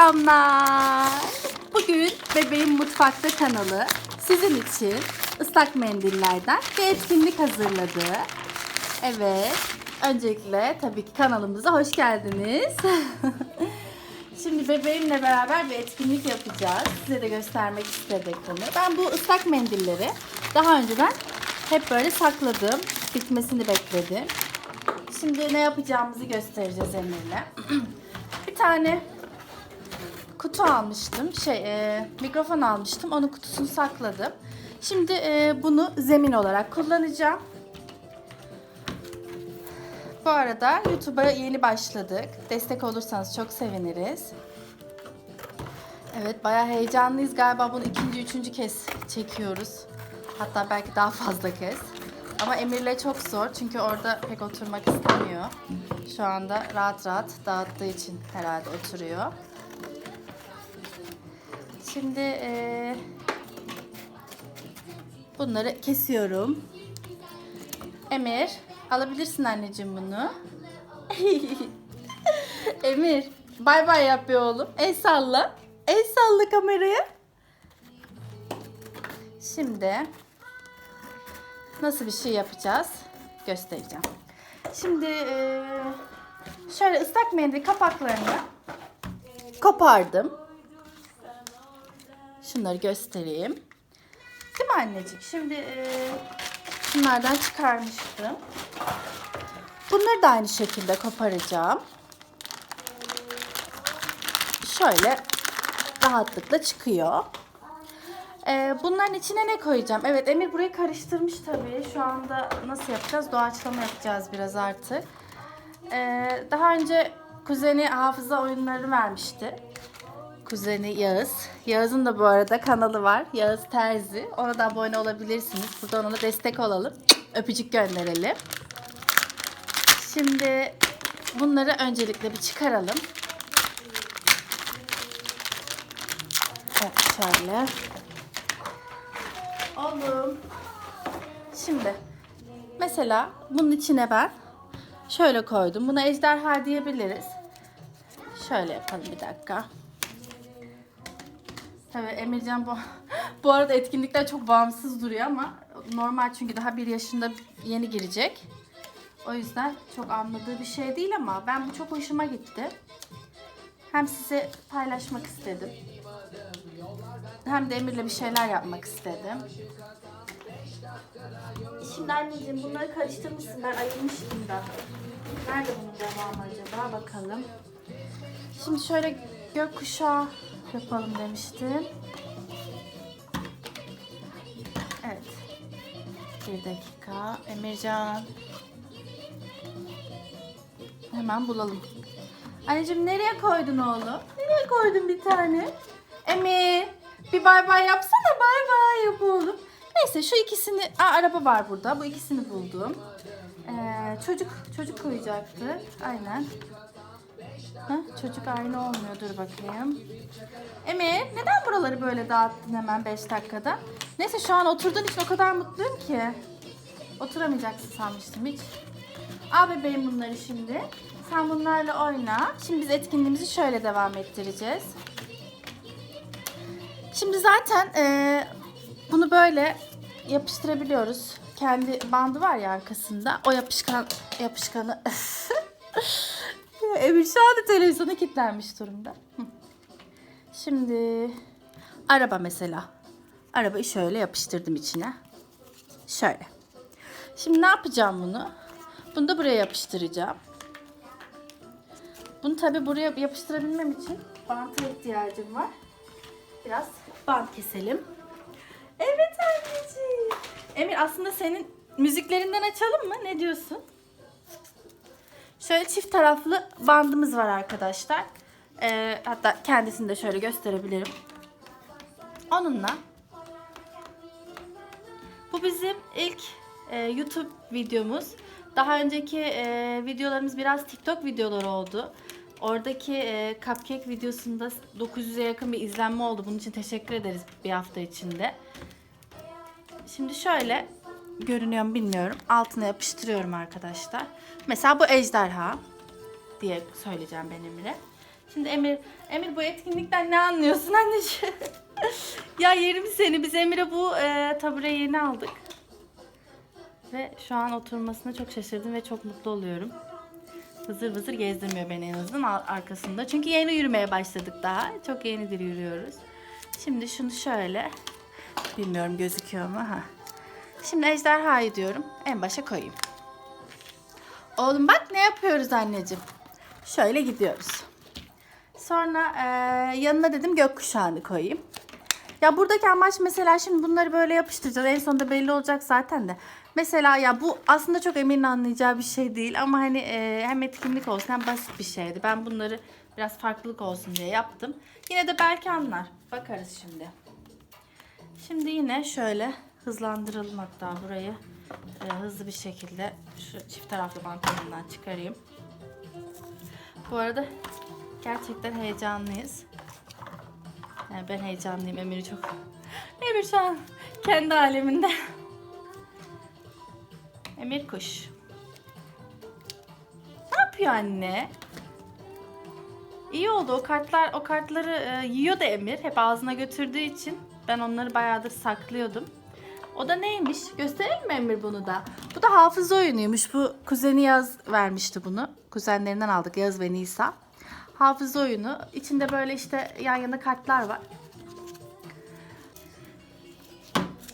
Selamlar. Bugün Bebeğim Mutfakta kanalı sizin için ıslak mendillerden bir etkinlik hazırladı. Evet. Öncelikle tabii ki kanalımıza hoş geldiniz. Şimdi bebeğimle beraber bir etkinlik yapacağız. Size de göstermek istedik bunu. Ben bu ıslak mendilleri daha önceden hep böyle sakladım. Bitmesini bekledim. Şimdi ne yapacağımızı göstereceğiz Emir'le. bir tane kutu almıştım. Şey, e, mikrofon almıştım. Onun kutusunu sakladım. Şimdi e, bunu zemin olarak kullanacağım. Bu arada YouTube'a yeni başladık. Destek olursanız çok seviniriz. Evet, bayağı heyecanlıyız. Galiba bunu ikinci, üçüncü kez çekiyoruz. Hatta belki daha fazla kez. Ama Emir'le çok zor çünkü orada pek oturmak istemiyor. Şu anda rahat rahat dağıttığı için herhalde oturuyor. Şimdi eee, bunları kesiyorum. Emir, alabilirsin anneciğim bunu. Emir, bay bay yap be oğlum. El salla. El salla kameraya. Şimdi nasıl bir şey yapacağız göstereceğim. Şimdi eee, şöyle ıslak mendil kapaklarını kopardım. Şunları göstereyim. Değil mi annecik? Şimdi eee, şunlardan çıkarmıştım. Bunları da aynı şekilde koparacağım. Şöyle rahatlıkla çıkıyor. Ee, bunların içine ne koyacağım? Evet Emir burayı karıştırmış tabii. Şu anda nasıl yapacağız? Doğaçlama yapacağız biraz artık. Ee, daha önce kuzeni hafıza oyunları vermişti. Kuzeni Yağız. Yağız'ın da bu arada kanalı var. Yağız Terzi. Ona da abone olabilirsiniz. Buradan ona destek olalım. Öpücük gönderelim. Şimdi bunları öncelikle bir çıkaralım. Evet şöyle. Oğlum. Şimdi mesela bunun içine ben şöyle koydum. Buna ejderha diyebiliriz. Şöyle yapalım bir dakika. Tabii Emircan bu bu arada etkinlikler çok bağımsız duruyor ama normal çünkü daha bir yaşında yeni girecek. O yüzden çok anladığı bir şey değil ama ben bu çok hoşuma gitti. Hem size paylaşmak istedim. Hem de Emir'le bir şeyler yapmak istedim. Şimdi anneciğim bunları karıştırmışsın. Ben ayırmıştım da. Nerede bunun devamı acaba? Bakalım. Şimdi şöyle gökkuşağı yapalım demiştim. Evet. Bir dakika. Emircan. Hemen bulalım. Anneciğim nereye koydun oğlum? Nereye koydun bir tane? Emir bir bay bay yapsana bay bay yap oğlum. Neyse şu ikisini, Aa, araba var burada. Bu ikisini buldum. Ee, çocuk çocuk koyacaktı. Aynen. Çocuk aynı olmuyor. Dur bakayım. Emir neden buraları böyle dağıttın hemen 5 dakikada? Neyse şu an oturduğun için o kadar mutluyum ki. Oturamayacaksın sanmıştım hiç. Al bebeğim bunları şimdi. Sen bunlarla oyna. Şimdi biz etkinliğimizi şöyle devam ettireceğiz. Şimdi zaten eee, bunu böyle yapıştırabiliyoruz. Kendi bandı var ya arkasında. O yapışkan yapışkanı Emir şu anda kilitlenmiş durumda. Şimdi araba mesela. Arabayı şöyle yapıştırdım içine. Şöyle. Şimdi ne yapacağım bunu? Bunu da buraya yapıştıracağım. Bunu tabi buraya yapıştırabilmem için banta ihtiyacım var. Biraz bant keselim. Evet anneciğim. Emir aslında senin müziklerinden açalım mı? Ne diyorsun? Şöyle çift taraflı bandımız var arkadaşlar. Ee, hatta kendisini de şöyle gösterebilirim. Onunla bu bizim ilk e, YouTube videomuz. Daha önceki e, videolarımız biraz TikTok videoları oldu. Oradaki e, cupcake videosunda 900'e yakın bir izlenme oldu. Bunun için teşekkür ederiz bir hafta içinde. Şimdi şöyle görünüyor mu bilmiyorum. Altına yapıştırıyorum arkadaşlar. Mesela bu ejderha diye söyleyeceğim ben Emir'e. Şimdi Emir, Emir bu etkinlikten ne anlıyorsun anneciğim? ya yerim seni. Biz Emir'e bu e, tabureyi yeni aldık. Ve şu an oturmasına çok şaşırdım ve çok mutlu oluyorum. Vızır vızır gezdirmiyor beni en azından ar- arkasında. Çünkü yeni yürümeye başladık daha. Çok yenidir yürüyoruz. Şimdi şunu şöyle. Bilmiyorum gözüküyor mu? Ha. Şimdi ejderhayı diyorum. En başa koyayım. Oğlum bak ne yapıyoruz anneciğim. Şöyle gidiyoruz. Sonra eee, yanına dedim gökkuşağını koyayım. Ya buradaki amaç mesela şimdi bunları böyle yapıştıracağız. En sonunda belli olacak zaten de. Mesela ya bu aslında çok Emir'in anlayacağı bir şey değil. Ama hani eee, hem etkinlik olsun hem basit bir şeydi. Ben bunları biraz farklılık olsun diye yaptım. Yine de belki anlar. Bakarız şimdi. Şimdi yine şöyle hızlandıralım hatta burayı e, hızlı bir şekilde şu çift taraflı bantlarından çıkarayım. Bu arada gerçekten heyecanlıyız. Yani ben heyecanlıyım Emir çok. Emir şu an kendi aleminde. Emir kuş. Ne yapıyor anne? İyi oldu. O kartlar o kartları e, yiyor da Emir. Hep ağzına götürdüğü için ben onları bayağıdır saklıyordum. O da neymiş? Gösterelim mi Emir bunu da? Bu da hafıza oyunuymuş. Bu kuzeni Yaz vermişti bunu. Kuzenlerinden aldık Yaz ve Nisa. Hafıza oyunu. İçinde böyle işte yan yana kartlar var.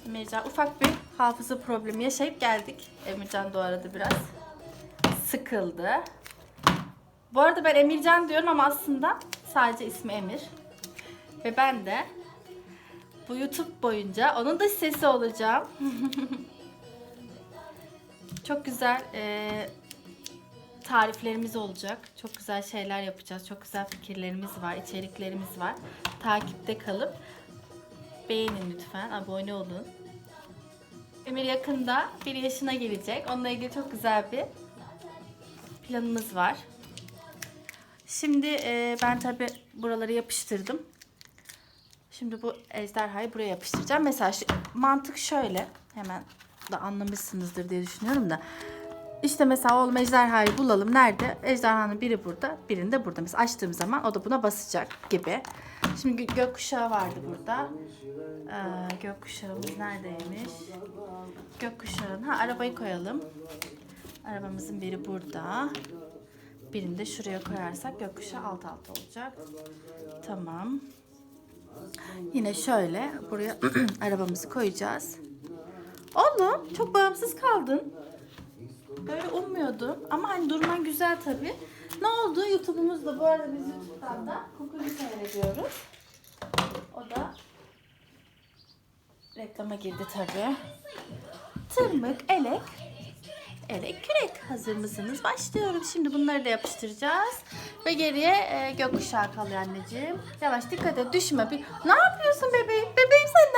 Emircan ufak bir hafıza problemi yaşayıp geldik. Emircan da arada biraz sıkıldı. Bu arada ben Emircan diyorum ama aslında sadece ismi Emir. Ve ben de bu YouTube boyunca onun da sesi olacağım. Çok güzel eee, tariflerimiz olacak. Çok güzel şeyler yapacağız. Çok güzel fikirlerimiz var, içeriklerimiz var. Takipte kalıp beğenin lütfen, abone olun. Emir yakında bir yaşına gelecek. Onunla ilgili çok güzel bir planımız var. Şimdi e, ben tabi buraları yapıştırdım. Şimdi bu ejderhayı buraya yapıştıracağım. Mesela şu, mantık şöyle. Hemen da anlamışsınızdır diye düşünüyorum da. İşte mesela oğlum ejderhayı bulalım. Nerede? Ejderhanın biri burada, birinde burada. Mesela açtığım zaman o da buna basacak gibi. Şimdi gö- gökkuşağı vardı burada. Ee, gökkuşağımız neredeymiş? Gökkuşağın. Ha arabayı koyalım. Arabamızın biri burada. Birini de şuraya koyarsak gökkuşağı alt alta olacak. Tamam. Yine şöyle buraya arabamızı koyacağız. Oğlum çok bağımsız kaldın. Böyle ummuyordum. Ama hani durman güzel tabii. Ne oldu? YouTube'umuzda bu arada biz YouTube'dan da Kukuli seyrediyoruz. O da reklama girdi tabii. Tırmık, elek, elek, kürek. Hazır mısınız? Başlıyorum. Şimdi bunları da yapıştıracağız. Ve geriye e, gökkuşağı kalıyor anneciğim. Yavaş dikkat et düşme. Bir... Ne yapıyorsun bebeğim? Bebeğim sen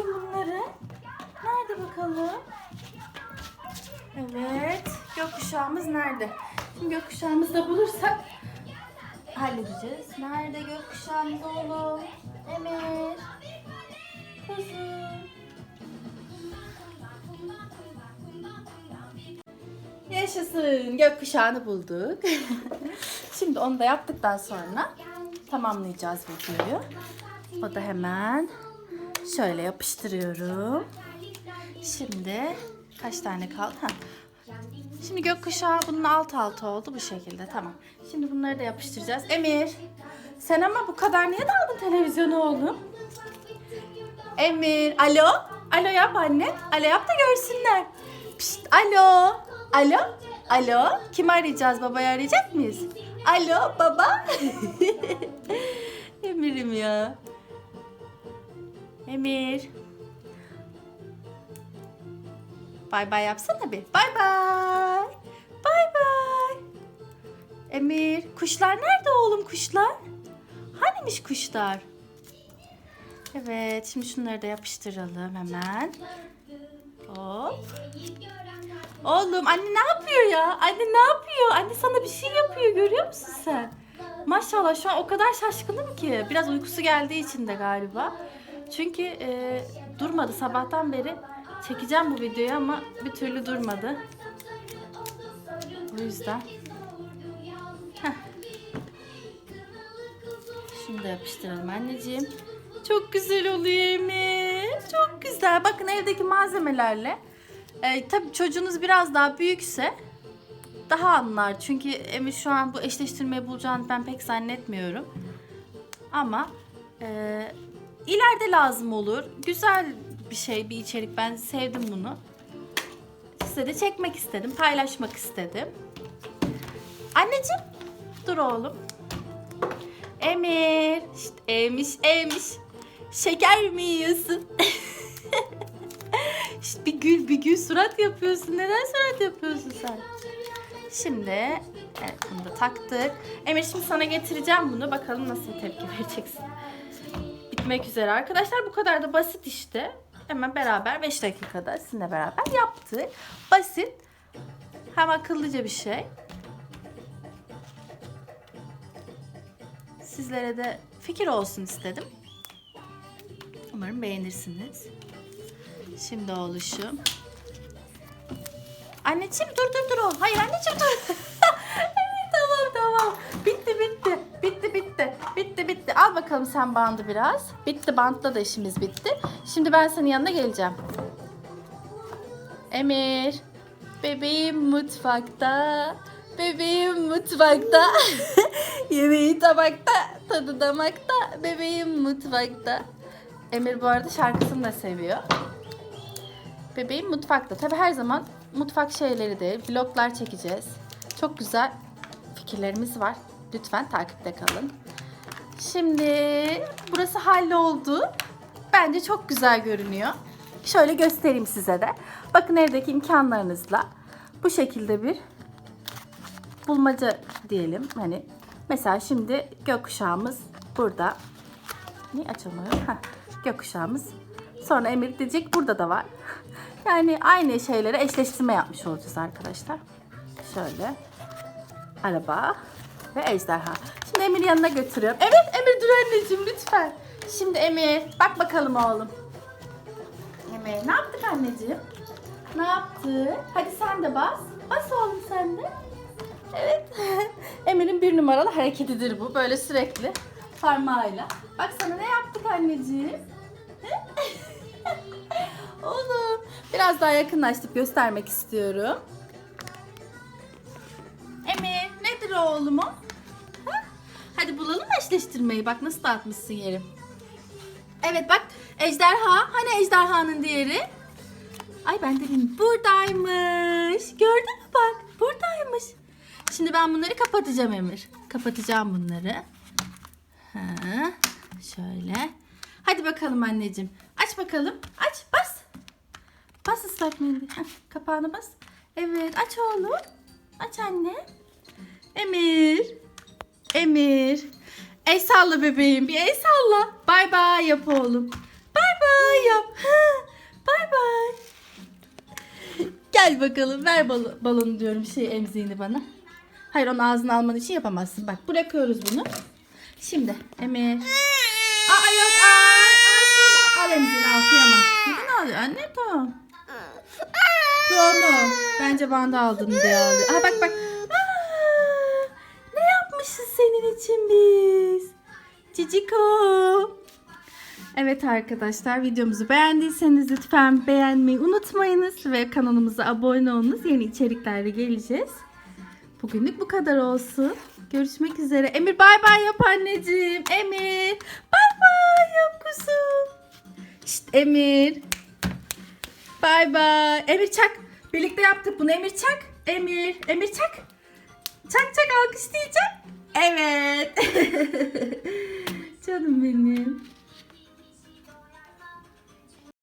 Anneciğim bunları. Nerede bakalım? Evet. Gökkuşağımız nerede? Şimdi gökkuşağımızı da bulursak halledeceğiz. Nerede gökkuşağımız oğlum? Emir. Kuzum. Yaşasın. Gökkuşağını bulduk. Şimdi onu da yaptıktan sonra tamamlayacağız videoyu. O da hemen şöyle yapıştırıyorum. Şimdi kaç tane kaldı? Ha. Şimdi gökkuşağı bunun alt alta oldu bu şekilde. Tamam. Şimdi bunları da yapıştıracağız. Emir. Sen ama bu kadar niye daldın televizyonu oğlum? Emir. Alo. Alo yap anne. Alo yap da görsünler. Pişt, alo. Alo. Alo. Kimi arayacağız? Babayı arayacak mıyız? Alo baba. Emir'im ya. Emir. Bay bay yapsana bir. Bay bay. Bay bay. Emir, kuşlar nerede oğlum kuşlar? Hanimiş kuşlar? Evet şimdi şunları da yapıştıralım hemen. Hop. Oğlum anne ne yapıyor ya? Anne ne yapıyor? Anne sana bir şey yapıyor görüyor musun sen? Maşallah şu an o kadar şaşkınım ki. Biraz uykusu geldiği için de galiba. Çünkü e, durmadı sabahtan beri. Çekeceğim bu videoyu ama bir türlü durmadı. O yüzden. Heh. Şunu da yapıştıralım anneciğim. Çok güzel oluyor Emir. Çok güzel. Bakın evdeki malzemelerle. E, tabii çocuğunuz biraz daha büyükse daha anlar. Çünkü Emir şu an bu eşleştirmeyi bulacağını ben pek zannetmiyorum. Ama e, ileride lazım olur. Güzel bir şey, bir içerik. Ben sevdim bunu. Size de çekmek istedim, paylaşmak istedim. Anneciğim, dur oğlum. Emir, şşt, emiş, emiş. Şeker mi yiyorsun? Şşt, bir gül, bir gül surat yapıyorsun. Neden surat yapıyorsun sen? Şimdi evet bunu da taktık. Emir şimdi sana getireceğim bunu. Bakalım nasıl tepki vereceksin. Bitmek üzere arkadaşlar. Bu kadar da basit işte. Hemen beraber 5 dakikada sizinle beraber yaptık. Basit. Hem akıllıca bir şey. Sizlere de fikir olsun istedim. Umarım beğenirsiniz. Şimdi oğluşum. Anneciğim dur dur dur. Hayır anneciğim dur. evet tamam tamam. Bitti bitti. Bitti bitti. Bitti bitti. Al bakalım sen bandı biraz. Bitti bantla da işimiz bitti. Şimdi ben senin yanına geleceğim. Emir. Bebeğim mutfakta. Bebeğim mutfakta. Yemeği tabakta. Tadı damakta. Bebeğim mutfakta. Emir bu arada şarkısını da seviyor. Bebeğim mutfakta. Tabi her zaman mutfak şeyleri de vloglar çekeceğiz. Çok güzel fikirlerimiz var. Lütfen takipte kalın. Şimdi burası halloldu. Bence çok güzel görünüyor. Şöyle göstereyim size de. Bakın evdeki imkanlarınızla bu şekilde bir bulmaca diyelim. Hani mesela şimdi gökkuşağımız burada. Niye açılmıyor? Heh, gökkuşağımız. Sonra Emir diyecek burada da var. Yani aynı şeylere eşleştirme yapmış olacağız arkadaşlar. Şöyle. Araba ve ejderha. Şimdi Emir yanına götürüyorum. Evet Emir dur anneciğim lütfen. Şimdi Emir bak bakalım oğlum. Emir ne yaptık anneciğim? Ne yaptı? Hadi sen de bas. Bas oğlum sen de. Evet. Emir'in bir numaralı hareketidir bu. Böyle sürekli parmağıyla. Bak sana ne yaptık anneciğim? Oğlum. Biraz daha yakınlaştıp göstermek istiyorum. Emir nedir o oğlum o? Ha? Hadi bulalım eşleştirmeyi. Bak nasıl dağıtmışsın yeri. Evet bak ejderha. Hani ejderhanın diğeri? Ay ben de bilmiyorum. Buradaymış. Gördün mü bak? Buradaymış. Şimdi ben bunları kapatacağım Emir. Kapatacağım bunları. Ha, şöyle. Hadi bakalım anneciğim. Aç bakalım. Aç. Bas. Bas ıslak mendil. Kapağını bas. Evet. Aç oğlum. Aç anne. Emir. Emir. El salla bebeğim. Bir el salla. Bay bay yap oğlum. Bay bay yap. Bay bay. Gel bakalım. Ver bal- balonu diyorum şey emziğini bana. Hayır onu ağzına alman için yapamazsın. Bak bırakıyoruz bunu. Şimdi Emir. Aa yok ay al emziğini al kıyamam. Neden ağlıyor anne tamam. Tamam. Bence bana aldın diye ağlıyor. Aa bak bak. Senin için biz? Ciciko. Evet arkadaşlar videomuzu beğendiyseniz lütfen beğenmeyi unutmayınız ve kanalımıza abone olunuz. Yeni içeriklerle geleceğiz. Bugünlük bu kadar olsun. Görüşmek üzere. Emir bay bay yap anneciğim. Emir bay bay yap kuzum. Şşt Emir. Bay bay. Emir çak. Birlikte yaptık bunu. Emir çak. Emir. Emir çak. Çak çak alkışlayacağım. Evet. Canım benim.